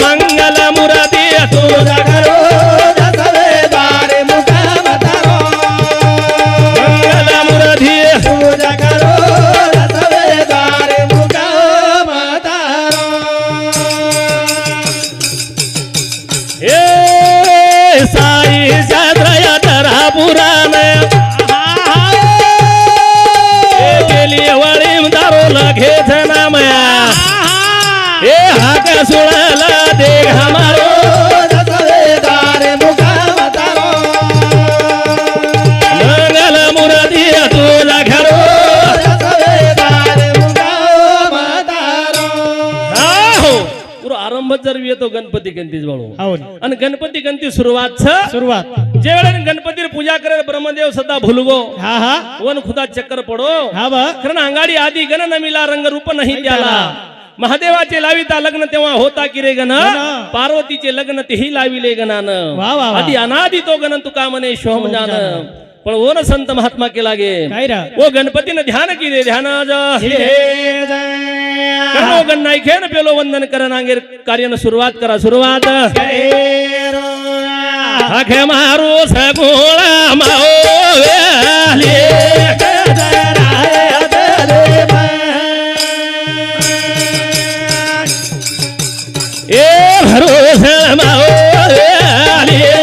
મંગલ મુરતી તું કરો. मुरादी तुझा घरो दत्तवेदारे मुर्गा मदारो आहो. पुरो आरंभ जर येतो गणपती गणतीच बाळू आणि गणपती गणती सुरुवात सुरुवात. जे वेळेला गणपती पूजा करे ब्रह्मदेव सदा भुलगो हा हा. वन खुदा चक्कर पडो. हा बा. कारण अंगाडी आधी गण न मिला रंग रूप नाही त्याला. महादेवाचे लाविता लग्न तेव्हा होता की रे गण? पार्वतीचे लग्न तेही लाविले गणान. आधी अनादी तो गण तुका म्हणे शोम जान पण ओ न संत महात्मा केला गे ओ गणपतीनं ध्यान की रे ध्यान गण नाही खेळ पेलो वंदन करा नांगेर कार्यानं सुरुवात करा सुरुवात. आखे मारू सगोळा माओ ए भरोसा माओ व्याले.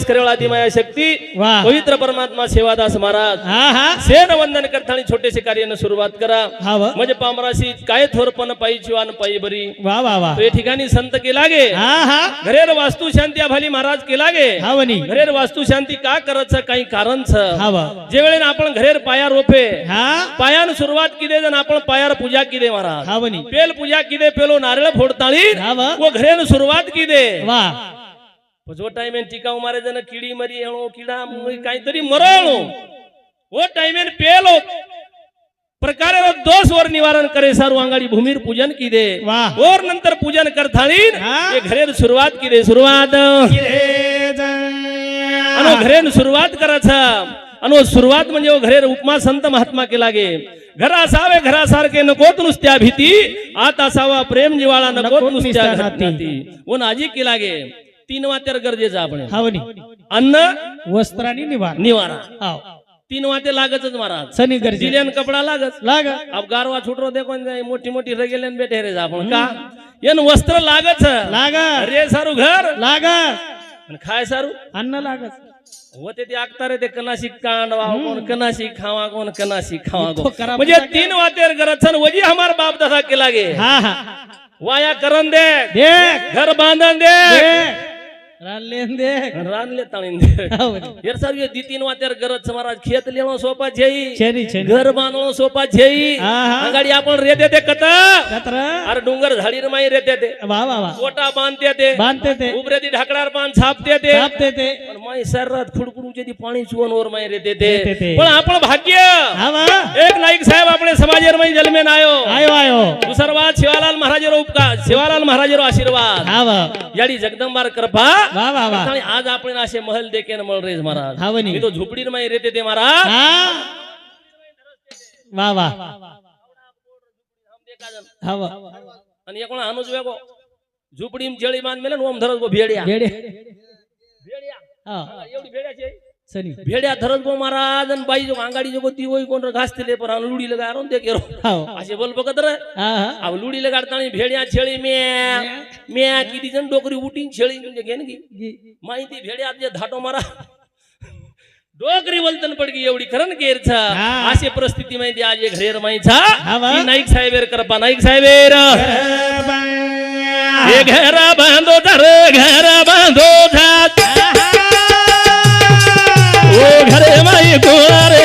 वास करेवळा ती माया शक्ती वा. पवित्र परमात्मा सेवादास महाराज. हा हा. सेन वंदन करताना छोटेसे कार्यानं सुरुवात करा. हा वा. म्हणजे पामराशी काय थोरपण पायी चिवान पायी बरी. वा वा वा. तो या ठिकाणी संत केला गे हा हा. घरेर वास्तू शांती आभाली महाराज केला गे हा वनी घरेर वास्तू शांती का करत काही कारण छ हा वा. जे वेळेला आपण घरेर पाया रोपे हा. पायान सुरुवात किदे जण आपण पायार पूजा किदे महाराज? हा वनी पेल पूजा किदे पेलो नारळ फोडताळी हा वा. व घरेन सुरुवात किदे? वा. जो टाइमेन टिकाऊ मारे जण किडी मरी हेणो किडा काहीतरी मरणो वो टाइमेन पेलो. प्रकारे दोष वर निवारण करे सारू अंगाडी भूमीर पूजन की दे. और नंतर पूजन करथाळीन हा. हे घरेन सुरुवात की दे सुरुवात आणि घरेन सुरुवात करायचा. आणि सुरुवात म्हणजे वो घरेर उपमा संत महात्मा केला गे घर असावे घरासारखे नकोत नुसत्या भीती. आत असावा प्रेम जिवाळा नकोत नकोत नुसत्या घाती वो नाजी केला गे तीन वातेर गरजेचं आपण. अन्न वस्त्रानी निवार. निवारा. हाव. तीन वाते लागतच महाराज. सनी गरजे दिल्यान कपडा लागत. लाग. अब गारवा छुटरो देखो मोठी मोठी रगेल्यान बेठे रे आपण. का? येन वस्त्र लागत. लाग. रे सारू घर. लाग. आणि खाय सारू? अन्न लागत. होते ते आगतारे ते कनाशी कांडवा कोण कनाशी खावा कोण कनाशी खावा तो कोण. करा म्हणजे तीन वातेर गरज छन वजी हमार बाप दादा केला गे. हा हा. वाया करण दे. देख. घर बांधन दे. देख. खेत लेणो सोपा जेई. घर बांधणं सोपा जेई. अंगाडी आपण रेते ते कत. कत्र अरे डोंगर झाडीर माई रेते ते. वा वा वा. कोटा बांधते ते. बांधते ते. उबरे ती ढाकडार पान छापते ते. कापते ते. पण माई सर्रात खुडकुडूचे ती पाणी चुवन वर माई रेते ते. पण आपण भाग्य. हा वा. एक नाईक साहेब आपले समाजेर माई जन्मेन आयो आयो आयो. दुसर वाद शिवालाल महाराजेरो उपकार शिवालाल महाराजेरो आशीर्वाद. हा वा. याडी जगदंबार कृपा. वा वा वा आणि आज आपण असे महल देखेन मळ रेज महाराज हा वनी. मी तो झोपडीर माई रेते ते महाराज हा वा वा हा वा आणि कोण अनुज वेगो झोपडी जेळी बांध मेले ओम धरत गो भेड्या भेडे भेड्या हा एवढी भेड्याची आहे. सनी भेड्या धरत गो महाराज आणि बाई जो अंगाडी जो ती होई कोण घासते पण लुडी लगा ते केरो. असे बोल बघत रे. हा हा. अहो लुडी लगाडताना भेड्या छेळी म्या. म्या? किती जण डोकरी उठीन छेळी म्हणजे घेन की. माहिती भेड्या जे धाटो मारा. डोकरी वलतन पडगी एवढी खरं केरचा. अशी परिस्थिती माहिती आज एक घरेर. की नाईक साहेबेर करपा नाईक साहेबेर. घर बांधो तर घर बांधो जात. घरे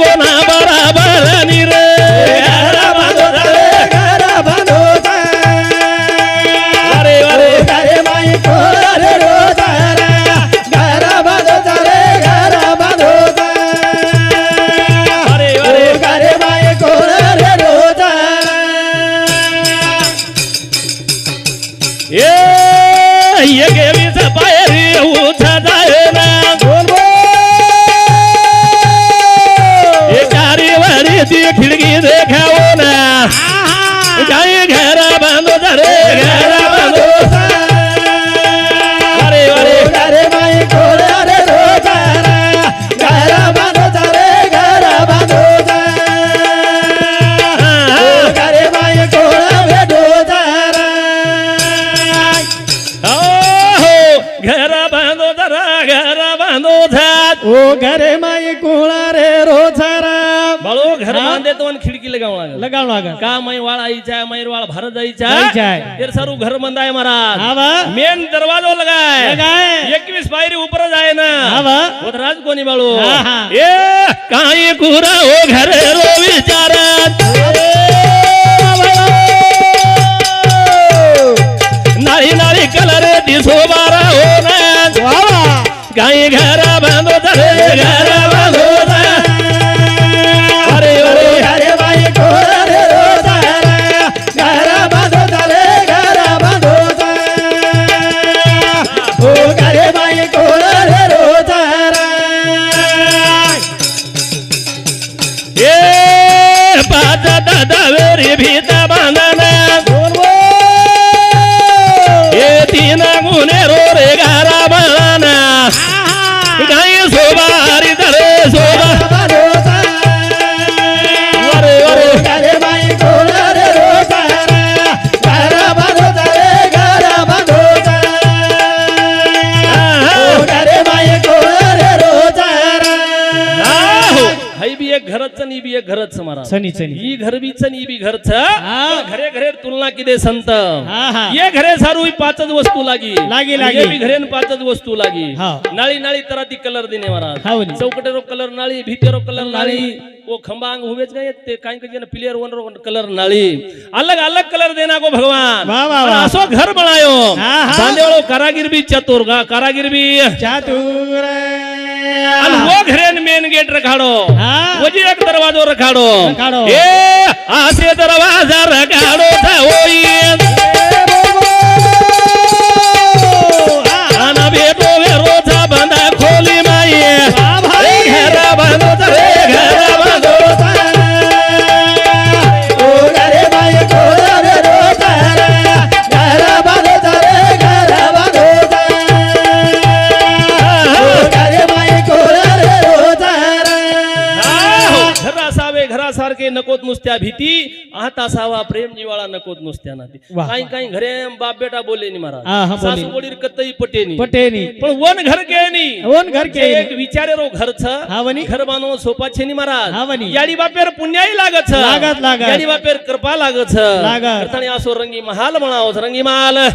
चारी घर बांधो अरे घर बांधो जरा ओ घरे माई कुळा रे रोजारा घर बांधे तो आणि खिडकी लगावं लागेल. लगावं का भारत जायचा जायचं आहे. तर सारू घर बंदाय महाराज. हा वा मेन दरवाजो लगाय. लगाय. एकवीस पायरी ऊपर जाय ना. हा राज कोणी बाळू? हा, हा. ए काही कुरा हो घर रो विचारात दादा सनी सनी ही घर बीच नी बी घरच हा. घरे घरे तुलना किदे संत? ये घरे सारू ही पाचच वस्तू लागी. लागी, लागी. ये बी घरेन पाचच वस्तू लागी. हा. नाळी नाळी तरा ती कलर दिने महाराज. हावनी. चौकटेरो कलर नाळी भीतेरो कलर नाळी. वो खंबांग हुवेच गए ते? काई कजे ना प्लेयर वन रो कलर नाळी. अलग अलग कलर देना को भगवान. असो घर बनायो. हा, हा. बांदेवाळो कारागीर बी चतुर कारागीर बी. चातुर અને वो ઘરે મેન ગેટ રખાડો હા. વજી એક દરવાજો રખાડો રખાડો. એ આસે દરવાજા રખાડો થયો આના બેટો नुसत्या भीती आता सावा प्रेम जिवाळा नकोत नुसत्या नाती वाह. काही काही घरे बाप बेटा बोलले नी हा, हा, महाराज बोले. सासू बोलीर कतई पटेनी पटेनी पण वन घर केनी वन घर केनी. एक विचारे रो हा वनी. घर बांधव सोपा छे नी महाराज वनी. याडी बापेर पुण्याई लागत लागत, लागत. याडी बापेर कृपा लागत लागत. अर्थाने असो रंगी महाल म्हणावं रंगी बळा.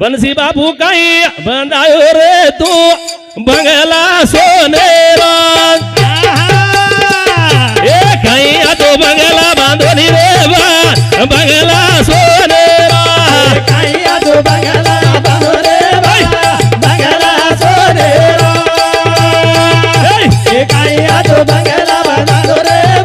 बनसी बाबू काही बंदायो रे तू बंगला सोनेरा काही आजो बंगला बांधो रे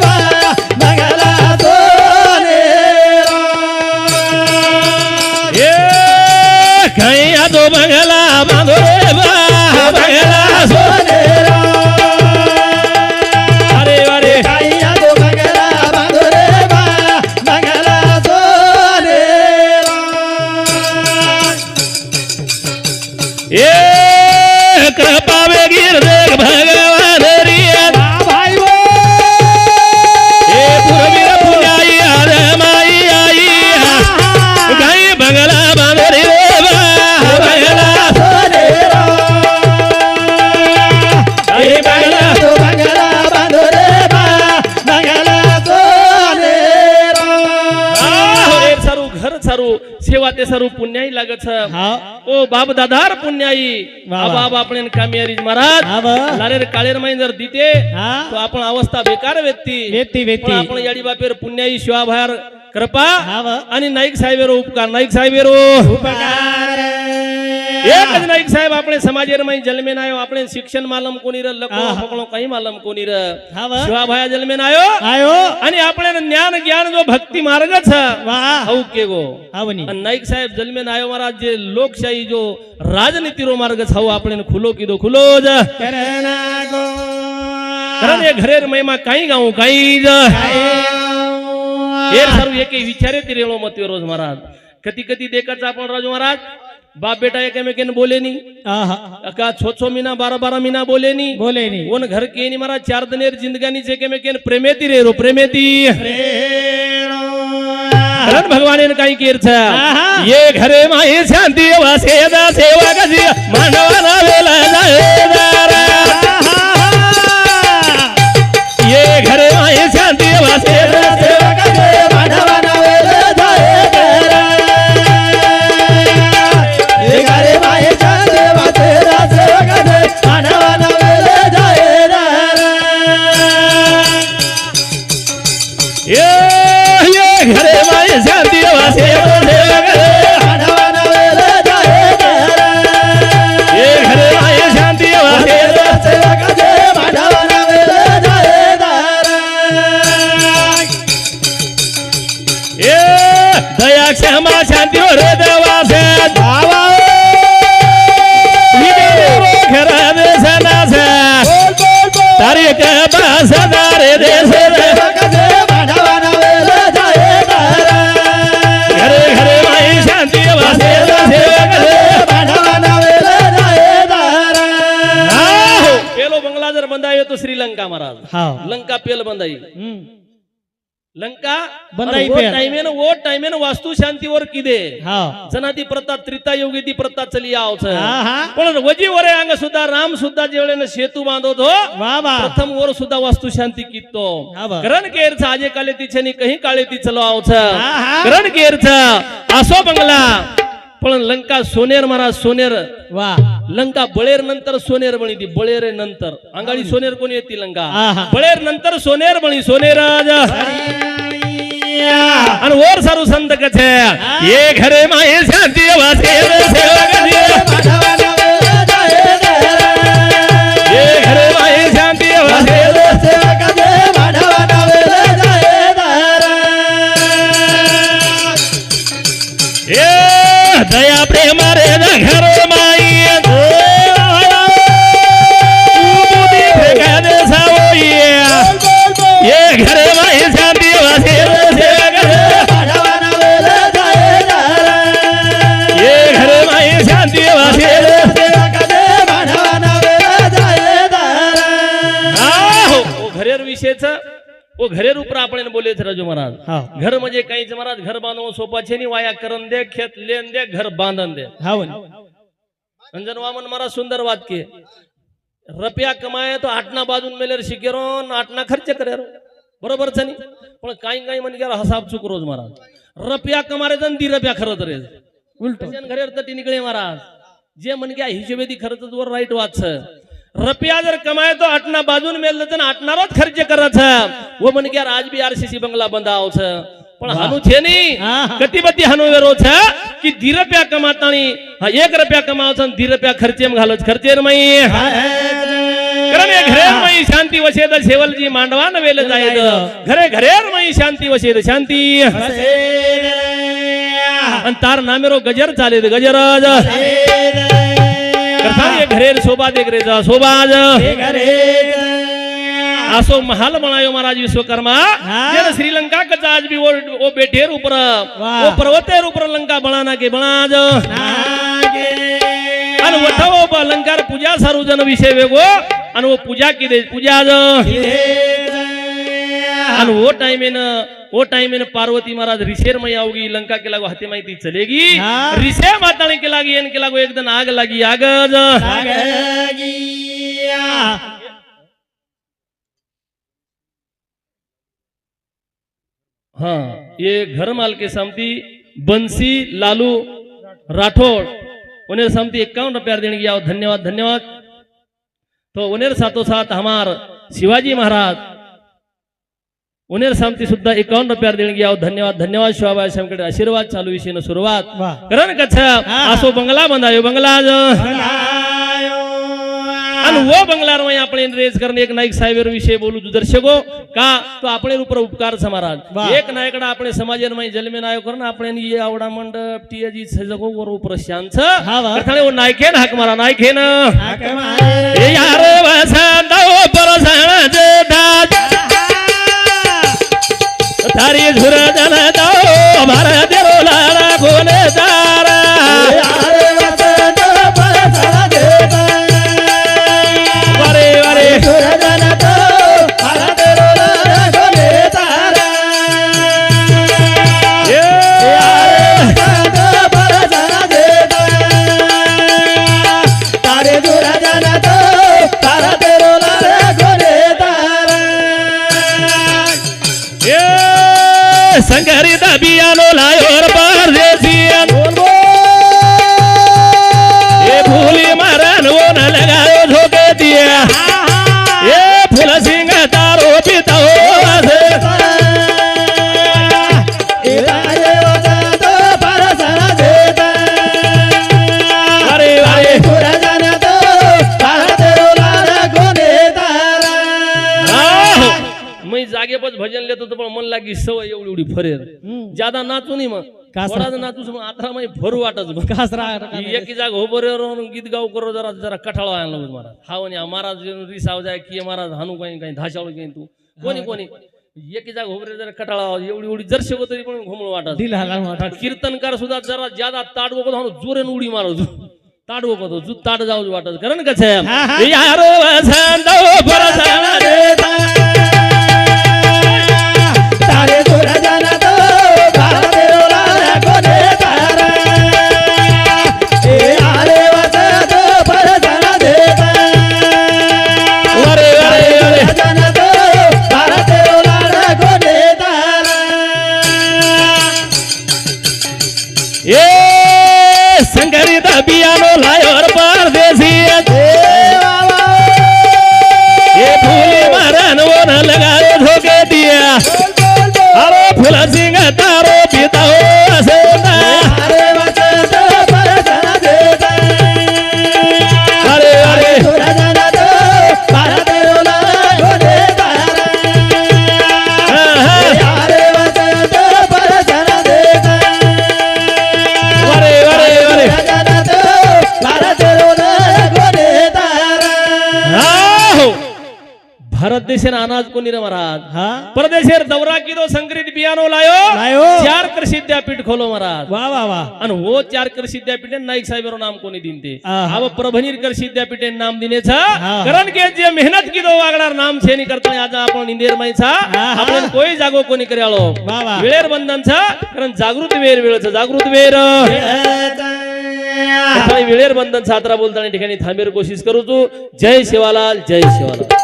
पुण्याई लागत छ हा. ओ बाप दादार पुण्याई. बाबा आपण कामियारी महाराज. लारेर काळेर माई जर दिते तो आपण अवस्था बेकार व्यक्ती. आपण याडी बापेर पुण्याई शिवाभार कृपा. आणि नाईक साहेबेरो उपकार. नाईक साहेबेरो. उपकार. एक आज नायक साहेब आपने समाज एर में जल में नायो आपने शिक्षण मालम कोनी रह लगो भगलो कहीं मालम कोनी रह हाँ वाह जल में नायो आयो अन्य आपने न ज्ञान जो भक्ति मार्ग का था वाह हाउ के गो हाँ बनी अन्य नायक साहेब जल में नायो हमारा जे लोकशाही जो राजनीति रो मार्ग का था वो आपने न खुलो की दो खुलो जा कती कती देखा था अपन राजू महाराज बाप बेटा एकमेकांना बोले नी आहा. का छो छो मीना बारा बारा मीना बोले नी बोले नहीं ओन घर के नी महाराज चार दनेर जिंदगानी से एकमेकांना प्रेमेती रे रो प्रेमेती. कारण भगवान काही केर छ. आहा. ये घरे माई शांती वासे दा सेवा कधी मानवाना वेला जायदारा ये घरे माई शांती वासे दा सेवा श्रीलंका महाराज. हाँ लंका पेल बंदाई. लंका वो पेल. टाइमेन वो टाइमेन वास्तु शांतीवर किदे? हाँ. जनाती प्रथा त्रिता योगी ती प्रथा चली आव छ हा पण वजी वरे अंग सुद्धा राम सुद्धा जेवढे सेतू बांधत प्रथम वर सुद्धा वास्तु शांती कितो. करण केर आजे काले ती छनी कहीं काळे ती चलो आव छ हा. करण केर आसो बंगला. पण लंका सोनेर महाराज सोनेर. वाह लंका बळेर नंतर सोनेर बणी ती बळेर नंतर अंगाळी सोनेर कोणी येते लंका आहा. बळेर नंतर सोनेर बणी सोनेर आणि वर सारू संत कथे ये घरे माये शांती वासे सेवा कधी ये घरे माये शांती वासे ये दया प्रेम रे उपर आपण बोले राजू महाराज. घर म्हणजे काहीच महाराज घर बांधवून सोपाचे नि वाया करून दे खेत लेन दे घर बांधन दे. अंजन वामन महाराज सुंदर के. रपिया कमाए तो आटना बाजून मेलेर शिकेरो न आटना खर्च करे बरोबर छनी पण काही काही म्हणजे हसाब चूक रोज महाराज. रपिया कमारे जण दी रपिया खरं रे. उलटो. घरे तटी निकळे महाराज. जे म्हणजे हिशोबे ती खरंच वर राईट वाच रुपया जर कमाए तो आटना बाजून मेल તો આટનારો જ ખર્ચ કરે છે વો મને કે આજ બી આરસીસી બંગલા બંધાવ છે પણ હાનું છે નહીં હા. કટિબદ્ધ હાનો વેરો છે કે દી રૂપિયા કમાતાણી હા એક રૂપિયા કમાવ છે ને દી રૂપિયા ખર્ચે ઘાલો છે ખર્ચે મય कारण हे घरेरमयी शांती वसेद शेवलजी मांडवा न वेल जायद घरे घरेरमयी शांती वसेद शांती आणि तार नामेरो गजर चालेद गजराज करता ये घरेर शोभा देख रे जा शोभाज आसो महाल बनायो महाराज विश्वकर्मा। जेन श्रीलंका कचा आज भी वो वो. बेटेर ऊपर पर्वतेर ऊपर लंका बनाना के बनाज आणि वठाव ब लंकार पूजा सारू जन विषय वेगो. आणि वो पूजा किदे? पूजा ज आणि वो टाइमेन वो टाइमेन पार्वती महाराज ऋषेर मई आवगी लंका के लागो हाथे माहिती चलेगी. हाँ। ऋषे माताने के लागी एन के लागो एकदम आग लागी आग हाँ ये घर माल के समती बंसी लालू राठौड़ उन्हें समती इक्यावन रुपया देने की आओ धन्यवाद धन्यवाद. तो उन्हें साथों साथ हमार शिवाजी महाराज उनेर सामती सुद्धा एकावन्न रुपया देणगी आहोत धन्यवाद धन्यवाद शिवाबाई साहेबांकडे. आशीर्वाद चालू विषयीनं सुरुवात. करण कथा. असो बंगला बंदायो बंगला वो बंगला रवाई आपण रेज करणे एक नाईक साहेब विषय बोलू. तू दर्शको का? तो आपण ऊपर उपकार समाराज. एक नायकडा आपण समाज जन्मे जलमे नायो करण आपण आवडा मंडप टीएजी सजगो वर ऊपर शांत नायकेन हाक मारा नायकेन. यार बसा दारी झुर जनता भारत देवला कोण Sangari da biyano la yor pa लागी सवय एवढी एवढी फरेर ज्यादा नाचू नाही मग. का सर? थोडाच नाचूस मग आता मग भरू वाटच मग. ही एकी जाग हो बरोबर गीत गाव करो जरा जरा कठाळा व्हायला लागलो महाराज. हा म्हणे महाराज रिसाव जाय की महाराज हानू काही काही धाशावळ काही तू. कोणी कोणी? एकी जाग हो जरा कठाळा. एवढी एवढी जरशे तरी पण घुमळ वाटत कीर्तनकार सुद्धा जरा ज्यादा ताडवो को हाणू जोरेन उडी मारो ताडवो को जू ताड जाऊ वाटत कारण कसं da भारत देशाने अनाज कोणी रे महाराज परदेशेर दौरा किदो संकरित बियानो लायो लायो. चार कृषी विद्यापीठ खोलो महाराज वा वा वा आणि हो चार कृषी विद्यापीठे नाईक साहेबांवर नाम कोणी दिन ते आहा. हा प्रभनीर कृषी विद्यापीठे नाम दिनेच हा. कारण के जे मेहनत किदो वागणार नाम छेनी करता आज आपण इंदिर माईचा आहा. आपण कोई जागो कोणी કર્યાળો वा वा वेळेर बंधन छ कारण जागृत वेर वेळ जागृत वेर वेळेर बंधन छात्रा बोलताना ठिकाणी थांबेर कोशिश करू तू जय शिवालाल जय शिवालाल